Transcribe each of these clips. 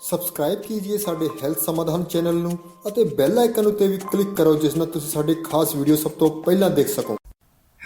Subscribe ਕੀजिए ਸਾਡੇ health ਸਮਾਧਾਨ channel ਨੂੰ ਅਤੇ ਬੈਲ ਆਈਕਨ ਉੱਤੇ ਵੀ ਕਲਿੱਕ ਕਰੋ, ਜਿਸ ਨਾਲ ਤੁਸੀਂ ਸਾਡੇ ਖਾਸ ਵੀਡੀਓ ਸਭ ਤੋਂ ਪਹਿਲਾਂ ਦੇਖ ਸਕੋ।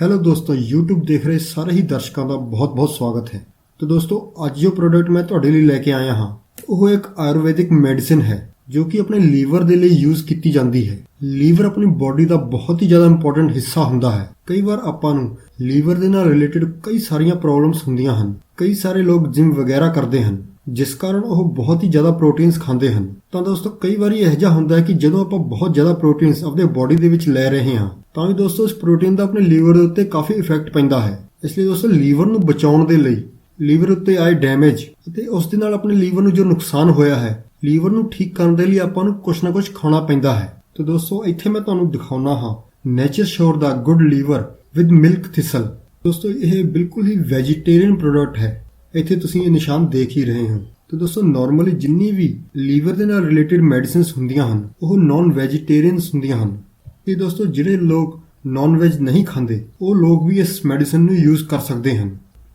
ਹੈਲੋ ਦੋਸਤੋ, YouTube ਦੇਖ ਰਹੇ ਸਾਰੇ ਹੀ ਦਰਸ਼ਕਾਂ ਦਾ ਬਹੁਤ-ਬਹੁਤ ਸਵਾਗਤ ਹੈ। ਤੇ ਦੋਸਤੋ, ਅੱਜ ਜੋ ਪ੍ਰੋਡਕਟ ਮੈਂ ਤੁਹਾਡੇ ਲਈ ਲੈ ਕੇ ਆਇਆ ਹਾਂ, ਉਹ ਇੱਕ ਆਯੁਰਵੈਦਿਕ ਮੈਡੀਸਿਨ ਹੈ, ਜੋ ਕਿ ਆਪਣੇ ਲੀਵਰ ਦੇ ਲਈ ਯੂਜ਼ ਕੀਤੀ ਜਾਂਦੀ ਹੈ। ਲੀਵਰ ਆਪਣੀ ਬੋਡੀ ਦਾ ਬਹੁਤ ਹੀ ਜ਼ਿਆਦਾ ਇੰਪੋਰਟੈਂਟ ਹਿੱਸਾ ਹੁੰਦਾ ਹੈ। ਕਈ ਵਾਰ ਆਪਾਂ ਨੂੰ ਲੀਵਰ ਦੇ ਨਾਲ ਰਿਲੇਟਡ ਕਈ ਸਾਰੀਆਂ ਪ੍ਰੋਬਲਮਸ ਹੁੰਦੀਆਂ ਹਨ। ਕਈ ਸਾਰੇ ਲੋਕ ਜਿਮ ਵਗੈਰਾ ਕਰਦੇ ਹਨ। ਜਿਸ ਕਾਰਨ ਉਹ ਬਹੁਤ ਹੀ ਜ਼ਿਆਦਾ ਪ੍ਰੋਟੀਨਸ ਖਾਂਦੇ ਹਨ। ਤਾਂ ਦੋਸਤੋ, ਕਈ ਵਾਰੀ ਇਹ ਜਿਹਾ ਹੁੰਦਾ ਹੈ ਕਿ ਜਦੋਂ ਆਪਾਂ ਬਹੁਤ ਜ਼ਿਆਦਾ ਪ੍ਰੋਟੀਨਸ ਆਪਣੇ ਬਾਡੀ ਦੇ ਵਿੱਚ ਲੈ ਰਹੇ ਹਾਂ, ਤਾਂ ਵੀ ਦੋਸਤੋ ਇਸ ਪ੍ਰੋਟੀਨ ਦਾ ਆਪਣੇ ਲੀਵਰ ਦੇ ਉੱਤੇ ਕਾਫੀ ਇਫੈਕਟ ਪੈਂਦਾ ਹੈ। ਇਸ ਲਈ ਦੋਸਤੋ ਲੀਵਰ ਨੂੰ ਬਚਾਉਣ ਦੇ ਲਈ ਲੀਵਰ ਉੱਤੇ ਆਏ ਡੈਮੇਜ ਅਤੇ ਉਸ ਦੇ ਨਾਲ ਆਪਣੇ ਲੀਵਰ ਨੂੰ ਜੋ ਨੁਕਸਾਨ ਹੋਇਆ ਹੈ ਲੀਵਰ ਨੂੰ ਠੀਕ ਕਰਨ ਦੇ ਲਈ ਆਪਾਂ ਨੂੰ ਕੁਝ ਨਾ ਕੁਝ ਖਾਣਾ ਪੈਂਦਾ ਹੈ। ਤੇ ਦੋਸਤੋ, ਇੱਥੇ ਮੈਂ ਤੁਹਾਨੂੰ ਦਿਖਾਉਣਾ ਹਾਂ nature sure the good liver with milk thistle ਦੋਸਤੋ, ਇਹ ਬਿਲਕੁਲ ਹੀ ਵੈਜੀਟੇਰੀਅਨ ਪ੍ਰੋਡਕਟ ਹੈ। ਇੱਥੇ ਤੁਸੀਂ ਇਹ ਨਿਸ਼ਾਨ ਦੇਖ ਹੀ ਰਹੇ ਹੋ। ਤੇ ਦੋਸਤੋ ਨਾਰਮਲੀ ਜਿੰਨੀ ਵੀ ਲੀਵਰ ਦੇ ਨਾਲ ਰਿਲੇਟਡ ਮੈਡੀਸਿਨਸ ਹੁੰਦੀਆਂ ਹਨ, ਉਹ ਨਾਨ ਵੈਜੀਟੇਰੀਅਨਸ ਹੁੰਦੀਆਂ ਹਨ। ਤੇ ਦੋਸਤੋ, ਜਿਹੜੇ ਲੋਕ ਨਾਨ ਵੈਜ ਨਹੀਂ ਖਾਂਦੇ, ਉਹ ਲੋਕ ਵੀ ਇਸ ਮੈਡੀਸਿਨ ਨੂੰ ਯੂਜ਼ ਕਰ ਸਕਦੇ ਹਨ।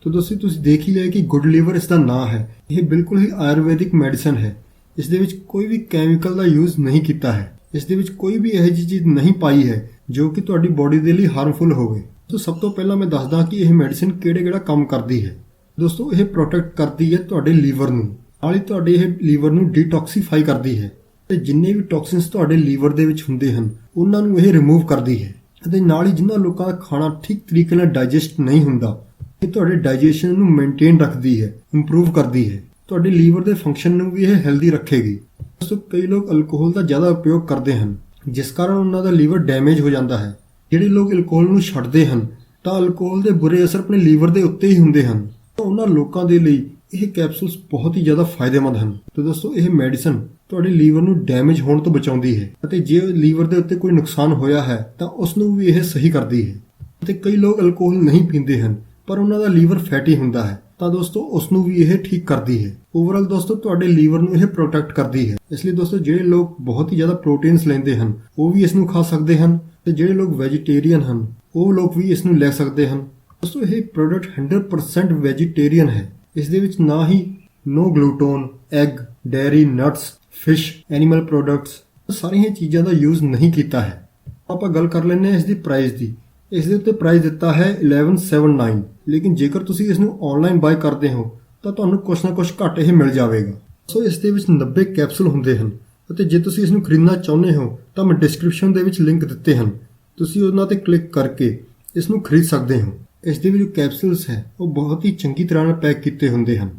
ਤੇ ਦੋਸਤੋ, ਤੁਸੀਂ ਦੇਖ ਹੀ ਲਿਆ ਕਿ ਗੁੱਡ ਲੀਵਰ ਇਸ ਦਾ ਨਾਂ ਹੈ। ਇਹ ਬਿਲਕੁਲ ਹੀ ਆਯੁਰਵੈਦਿਕ ਮੈਡੀਸਨ ਹੈ। ਇਸ ਦੇ ਵਿੱਚ ਕੋਈ ਵੀ ਕੈਮੀਕਲ ਦਾ ਯੂਜ਼ ਨਹੀਂ ਕੀਤਾ ਹੈ। ਇਸ ਦੇ ਵਿੱਚ ਕੋਈ ਵੀ ਇਹੋ ਜਿਹੀ ਚੀਜ਼ ਨਹੀਂ ਪਾਈ ਹੈ, ਜੋ ਕਿ ਤੁਹਾਡੀ ਬਾਡੀ ਦੇ ਲਈ ਹਾਰਮਫੁਲ ਹੋਵੇ। ਸੋ ਸਭ ਤੋਂ ਪਹਿਲਾਂ ਮੈਂ ਦੱਸਦਾ ਕਿ ਇਹ ਮੈਡੀਸਿਨ ਕਿਹੜੇ-ਕਿਹੜਾ ਕੰਮ ਕਰਦੀ ਹੈ। ਦੋਸਤੋ, ਇਹ ਪ੍ਰੋਟੈਕਟ ਕਰਦੀ ਹੈ ਤੁਹਾਡੇ ਲੀਵਰ ਨੂੰ। ਨਾਲ ਹੀ ਤੁਹਾਡੇ ਇਹ ਲੀਵਰ ਨੂੰ ਡੀਟੌਕਸੀਫਾਈ ਕਰਦੀ ਹੈ। ਤੇ ਜਿੰਨੇ ਵੀ ਟੌਕਸਿਨਸ ਤੁਹਾਡੇ ਲੀਵਰ ਦੇ ਵਿੱਚ ਹੁੰਦੇ ਹਨ, ਉਹਨਾਂ ਨੂੰ ਇਹ ਰਿਮੂਵ ਕਰਦੀ ਹੈ। ਅਤੇ ਨਾਲ ਹੀ ਜਿਨ੍ਹਾਂ ਲੋਕਾਂ ਦਾ ਖਾਣਾ ਠੀਕ ਤਰੀਕੇ ਨਾਲ ਡਾਈਜੈਸਟ ਨਹੀਂ ਹੁੰਦਾ, ਇਹ ਤੁਹਾਡੇ ਡਾਈਜੈਸ਼ਨ ਨੂੰ ਮੇਨਟੇਨ ਰੱਖਦੀ ਹੈ ਇੰਪਰੂਵ ਕਰਦੀ ਹੈ। ਤੁਹਾਡੇ ਲੀਵਰ ਦੇ ਫੰਕਸ਼ਨ ਨੂੰ ਵੀ ਇਹ ਹੈਲਦੀ ਰੱਖੇਗੀ। ਦੋਸਤੋ, ਕਈ ਲੋਕ ਅਲਕੋਹਲ ਦਾ ਜ਼ਿਆਦਾ ਉਪਯੋਗ ਕਰਦੇ ਹਨ, ਜਿਸ ਕਾਰਨ ਉਹਨਾਂ ਦਾ ਲੀਵਰ ਡੈਮੇਜ ਹੋ ਜਾਂਦਾ ਹੈ। ਜਿਹੜੇ ਲੋਕ ਅਲਕੋਹਲ ਨੂੰ ਛੱਡਦੇ ਹਨ, ਤਾਂ ਅਲਕੋਹਲ ਦੇ ਬੁਰੇ ਅਸਰ ਆਪਣੇ ਲੀਵਰ ਦੇ ਉੱਤੇ ਹੀ ਹੁੰਦੇ ਹਨ। ਤਾਂ ਉਹਨਾਂ ਲੋਕਾਂ ਦੇ ਲਈ ਇਹ ਕੈਪਸੂਲਸ ਬਹੁਤ ਹੀ ਜ਼ਿਆਦਾ ਫਾਇਦੇਮੰਦ ਹਨ। ਤੇ ਦੋਸਤੋ, ਇਹ ਮੈਡੀਸਨ ਤੁਹਾਡੇ ਲੀਵਰ ਨੂੰ ਡੈਮੇਜ ਹੋਣ ਤੋਂ ਬਚਾਉਂਦੀ ਹੈ ਅਤੇ ਜੇ ਲੀਵਰ ਦੇ ਉੱਤੇ ਕੋਈ ਨੁਕਸਾਨ ਹੋਇਆ ਹੈ, ਤਾਂ ਉਸ ਨੂੰ ਵੀ ਇਹ ਸਹੀ ਕਰਦੀ ਹੈ। ਅਤੇ ਕਈ ਲੋਕ ਅਲਕੋਹਲ ਨਹੀਂ ਪੀਂਦੇ ਹਨ, ਪਰ ਉਹਨਾਂ ਦਾ ਲੀਵਰ ਫੈਟੀ ਹੁੰਦਾ ਹੈ। ਤਾਂ ਦੋਸਤੋ, ਉਸ ਨੂੰ ਵੀ ਇਹ ਠੀਕ ਕਰਦੀ ਹੈ। ਓਵਰਆਲ ਦੋਸਤੋ, ਤੁਹਾਡੇ ਲੀਵਰ ਨੂੰ ਇਹ ਪ੍ਰੋਟੈਕਟ ਕਰਦੀ ਹੈ। ਇਸ ਲਈ ਦੋਸਤੋ, ਜਿਹੜੇ ਲੋਕ ਬਹੁਤ ਹੀ ਜ਼ਿਆਦਾ ਪ੍ਰੋਟੀਨਸ ਲੈਂਦੇ ਹਨ, ਉਹ ਵੀ ਇਸ ਨੂੰ ਖਾ ਸਕਦੇ ਹਨ। ਤੇ ਜਿਹੜੇ ਲੋਕ ਵੈਜੀਟੇਰੀਅਨ ਹਨ, ਉਹ ਲੋਕ ਵੀ ਇਸ ਨੂੰ ਲੈ ਸਕਦੇ ਹਨ। ਦੋਸਤੋ ਇਹ ਪ੍ਰੋਡਕਟ 100% ਵੈਜੀਟੇਰੀਅਨ ਹੈ। ਇਸ ਦੇ ਵਿੱਚ ਨਾ ਹੀ no gluten egg dairy nuts fish animal products ਸਾਰੀਆਂ ਚੀਜ਼ਾਂ ਦਾ ਯੂਜ਼ ਨਹੀਂ ਕੀਤਾ ਹੈ। ਆਪਾਂ ਗੱਲ ਕਰ ਲੈਂਦੇ ਹਾਂ ਇਸ ਦੀ ਪ੍ਰਾਈਸ ਦੀ। ਇਸ ਦੇ ਉੱਤੇ ਪ੍ਰਾਈਸ ਦਿੱਤਾ ਹੈ 1179 ਲੇਕਿਨ ਜੇਕਰ ਤੁਸੀਂ ਇਸ ਨੂੰ ਆਨਲਾਈਨ ਬਾਈ ਕਰਦੇ ਹੋ, ਤਾਂ ਤੁਹਾਨੂੰ ਕੁਝ ਨਾ ਕੁਝ ਘੱਟ ਇਹ ਮਿਲ ਜਾਵੇਗਾ। ਸੋ ਇਸ ਦੇ ਵਿੱਚ 90 ਕੈਪਸੂਲ ਹੁੰਦੇ ਹਨ। ਅਤੇ ਜੇ ਤੁਸੀਂ ਇਸ ਨੂੰ ਖਰੀਦਣਾ ਚਾਹੁੰਦੇ ਹੋ, ਤਾਂ ਮੈਂ ਡਿਸਕ੍ਰਿਪਸ਼ਨ ਦੇ ਵਿੱਚ ਲਿੰਕ ਦਿੱਤੇ ਹਨ। ਤੁਸੀਂ ਉਹਨਾਂ ਤੇ ਕਲਿੱਕ ਕਰਕੇ ਇਸ ਨੂੰ ਖਰੀਦ ਸਕਦੇ ਹੋ। ਇਸ ਦੇ ਵਿੱਚ ਜੋ ਕੈਪਸੂਲਸ ਹੈ, ਉਹ ਬਹੁਤ ਹੀ ਚੰਗੀ ਤਰ੍ਹਾਂ ਨਾਲ ਪੈਕ ਕੀਤੇ ਹੁੰਦੇ ਹਨ।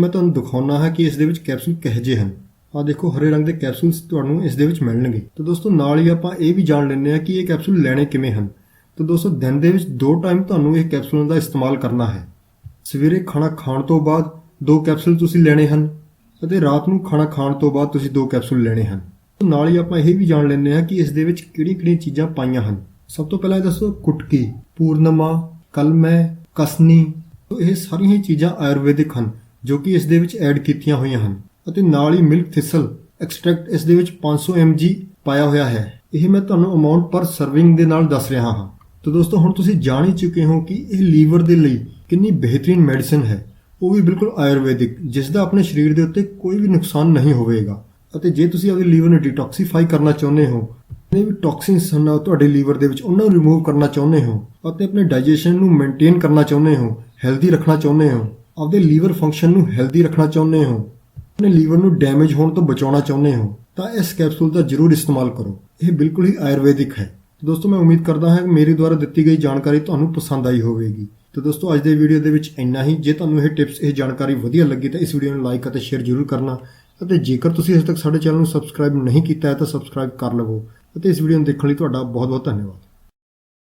ਮੈਂ ਤੁਹਾਨੂੰ ਦਿਖਾਉਣਾ ਹੈ ਕਿ ਇਸ ਦੇ ਵਿੱਚ ਕੈਪਸੂਲ ਕਿਹੋ ਜਿਹੇ ਹਨ। ਆ ਦੇਖੋ, ਹਰੇ ਰੰਗ ਦੇ ਕੈਪਸੂਲਸ ਤੁਹਾਨੂੰ ਇਸ ਦੇ ਵਿੱਚ ਮਿਲਣਗੇ। ਤਾਂ ਦੋਸਤੋ, ਨਾਲ ਹੀ ਆਪਾਂ ਇਹ ਵੀ ਜਾਣ ਲੈਂਦੇ ਹਾਂ ਕਿ ਇਹ ਕੈਪਸੂਲ ਲੈਣੇ ਕਿਵੇਂ ਹਨ। ਤਾਂ ਦੋਸਤੋ, ਦਿਨ ਦੇ ਵਿੱਚ ਦੋ ਟਾਈਮ ਤੁਹਾਨੂੰ ਇਹ ਕੈਪਸੂਲਾਂ ਦਾ ਇਸਤੇਮਾਲ ਕਰਨਾ ਹੈ। ਸਵੇਰੇ ਖਾਣਾ ਖਾਣ ਤੋਂ ਬਾਅਦ ਦੋ ਕੈਪਸੂਲ ਤੁਸੀਂ ਲੈਣੇ ਹਨ ਅਤੇ ਰਾਤ ਨੂੰ ਖਾਣਾ ਖਾਣ ਤੋਂ ਬਾਅਦ ਤੁਸੀਂ ਦੋ ਕੈਪਸੂਲ ਲੈਣੇ ਹਨ। ਨਾਲ ਹੀ ਆਪਾਂ ਇਹ ਵੀ ਜਾਣ ਲੈਂਦੇ ਹਾਂ ਕਿ ਇਸ ਦੇ ਵਿੱਚ ਕਿਹੜੀਆਂ-ਕਿਹੜੀਆਂ ਚੀਜ਼ਾਂ ਪਾਈਆਂ ਹਨ। ਸਭ ਤੋਂ ਪਹਿਲਾਂ ਇਹ ਦੱਸੋ, ਕੁਟਕੀ, ਪੂਰਨਮਾ ਕਲਮੈ ਕਸਨੀ, ਇਹ ਸਾਰੀਆਂ ਹੀ ਚੀਜ਼ਾਂ ਆਯੁਰਵੈਦਿਕ ਹਨ, ਜੋ ਕਿ ਇਸ ਦੇ ਵਿੱਚ ਐਡ ਕੀਤੀਆਂ ਹੋਈਆਂ ਹਨ। ਅਤੇ ਨਾਲ ਹੀ ਮਿਲਕ ਥਿਸਲ ਐਕਸਟ੍ਰੈਕਟ ਇਸ ਦੇ ਵਿੱਚ 500 mg ਪਾਇਆ ਹੋਇਆ ਹੈ। ਇਹ ਮੈਂ ਤੁਹਾਨੂੰ ਅਮਾਉਂਟ ਪਰ ਸਰਵਿੰਗ ਦੇ ਨਾਲ ਦੱਸ ਰਿਹਾ ਹਾਂ। ਤਾਂ ਦੋਸਤੋ, ਹੁਣ ਤੁਸੀਂ ਜਾਣ ਹੀ ਚੁੱਕੇ ਹੋ ਕਿ ਇਹ ਲੀਵਰ ਦੇ ਲਈ ਕਿੰਨੀ ਬਿਹਤਰੀਨ ਮੈਡੀਸਨ ਹੈ। ਉਹ ਵੀ ਬਿਲਕੁਲ ਆਯੁਰਵੈਦਿਕ, ਜਿਸ ਦਾ ਆਪਣੇ ਸਰੀਰ ਦੇ ਉੱਤੇ ਕੋਈ ਵੀ ਨੁਕਸਾਨ ਨਹੀਂ ਹੋਵੇਗਾ। ਅਤੇ ਜੇ ਤੁਸੀਂ ਆਪਣੇ ਲੀਵਰ ਨੂੰ ਡੀਟੌਕਸੀਫਾਈ ਕਰਨਾ ਚਾਹੁੰਦੇ ਹੋ ਜਿੰਨੇ ਵੀ ਟੌਕਸਿਨਸ ਹਨ ਤੁਹਾਡੇ ਲੀਵਰ ਦੇ ਵਿੱਚ ਉਹਨਾਂ ਨੂੰ ਰਿਮੂਵ ਕਰਨਾ ਚਾਹੁੰਦੇ ਹੋ ਅਤੇ ਆਪਣੇ ਡਾਈਜੈਸ਼ਨ ਨੂੰ ਮੇਨਟੇਨ ਕਰਨਾ ਚਾਹੁੰਦੇ ਹੋ ਹੈਲਦੀ ਰੱਖਣਾ ਚਾਹੁੰਦੇ ਹੋ, ਆਪਦੇ ਲੀਵਰ ਫੰਕਸ਼ਨ ਨੂੰ ਹੈਲਦੀ ਰੱਖਣਾ ਚਾਹੁੰਦੇ ਹੋ, ਆਪਣੇ ਲੀਵਰ ਨੂੰ ਡੈਮੇਜ ਹੋਣ ਤੋਂ ਬਚਾਉਣਾ ਚਾਹੁੰਦੇ ਹੋ, ਤਾਂ ਇਸ ਕੈਪਸੂਲ ਦਾ ਜ਼ਰੂਰ ਇਸਤੇਮਾਲ ਕਰੋ। ਇਹ ਬਿਲਕੁਲ ਹੀ ਆਯੁਰਵੈਦਿਕ ਹੈ। ਦੋਸਤੋ, ਮੈਂ ਉਮੀਦ ਕਰਦਾ ਹਾਂ ਕਿ ਮੇਰੀ ਦੁਆਰਾ ਦਿੱਤੀ ਗਈ ਜਾਣਕਾਰੀ ਤੁਹਾਨੂੰ ਪਸੰਦ ਆਈ ਹੋਵੇਗੀ। ਤੇ ਦੋਸਤੋ, ਅੱਜ ਦੇ ਵੀਡੀਓ ਦੇ ਵਿੱਚ ਇੰਨਾ ਹੀ। ਜੇ ਤੁਹਾਨੂੰ ਇਹ ਟਿਪਸ ਇਹ ਜਾਣਕਾਰੀ ਵਧੀਆ ਲੱਗੀ, ਤਾਂ ਇਸ ਵੀਡੀਓ ਨੂੰ ਲਾਈਕ ਅਤੇ ਸ਼ੇਅਰ ਜ਼ਰੂਰ ਕਰਨਾ। ਅਤੇ ਜੇਕਰ ਤੁਸੀਂ ਅਜੇ ਤੱਕ ਸਾਡੇ ਚੈਨਲ ਨੂੰ ਸਬਸਕ੍ਰਾਈਬ ਨਹੀਂ ਕੀਤਾ ਹੈ, ਤਾਂ ਸਬਸਕ੍ਰਾਈਬ ਕਰ ਲਵੋ। ਅਤੇ ਇਸ ਵੀਡੀਓ ਨੂੰ ਦੇਖਣ ਲਈ ਤੁਹਾਡਾ ਬਹੁਤ ਬਹੁਤ ਧੰਨਵਾਦ।